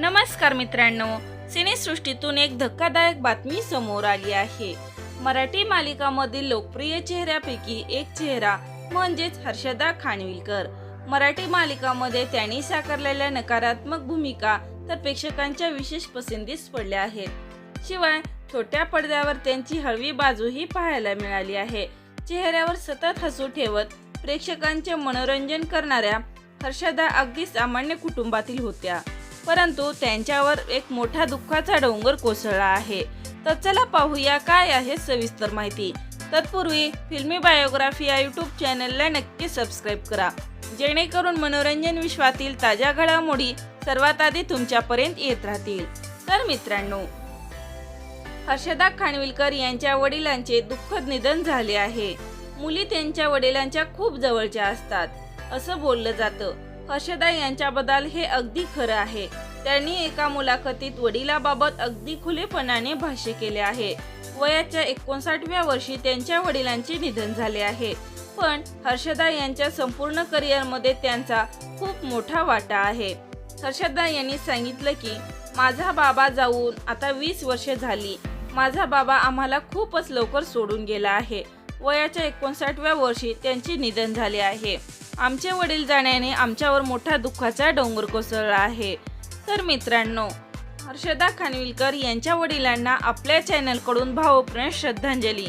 नमस्कार मित्रांनो सिनेसृष्टीतून एक धक्कादायक बातमी समोर आली आहे. मराठी मालिकामधील लोकप्रिय चेहऱ्यापैकी एक चेहरा म्हणजेच हर्षदा खानविलकर. मराठी मालिकामध्ये त्यांनी साकारलेल्या नकारात्मक भूमिका तर प्रेक्षकांच्या विशेष पसंतीस पडल्या आहेत. शिवाय छोट्या पडद्यावर त्यांची हळवी बाजूही पाहायला मिळाली आहे. चेहऱ्यावर सतत हसू ठेवत प्रेक्षकांचे मनोरंजन करणाऱ्या हर्षदा अगदी सामान्य कुटुंबातील होत्या. परंतु त्यांच्यावर एक मोठा दुःखाचा डोंगर कोसळला आहे. तर चला पाहूया काय आहे सविस्तर माहिती. तत्पूर्वी फिल्मी बायोग्राफी या यूट्यूब चॅनलला नक्की सबस्क्राईब करा. जेणेकरून मनोरंजन विश्वातील ताज्या घडामोडी सर्वात आधी तुमच्यापर्यंत येत राहतील. तर मित्रांनो हर्षदा खानविलकर यांच्या वडिलांचे दुःखद निधन झाले आहे. मुली त्यांच्या वडिलांच्या खूप जवळच्या असतात. असं बोललं जातं. हर्षदा यांच्याबद्दल हे अगदी खरं आहे. त्यांनी एका मुलाखतीत वडिलाबाबत अगदी खुलेपणाने भाष्य केले आहे. वयाच्या एकोणसाठव्या वर्षी त्यांच्या वडिलांचे निधन झाले आहे. पण हर्षदा यांच्या संपूर्ण करिअरमध्ये त्यांचा खूप मोठा वाटा आहे. हर्षदा यांनी सांगितलं की माझा बाबा जाऊन आता वीस वर्षे झाली. माझा बाबा आम्हाला खूपच लवकर सोडून गेला आहे. वयाच्या एकोणसाठव्या वर्षी त्यांचे निधन झाले आहे. आमचे वडील जाण्याने आमच्यावर मोठा दुःखाचा डोंगर कोसळला आहे. तर मित्रांनो हर्षदा खानविलकर यांच्या वडिलांना आपल्या चॅनलकडून भावपूर्ण श्रद्धांजली.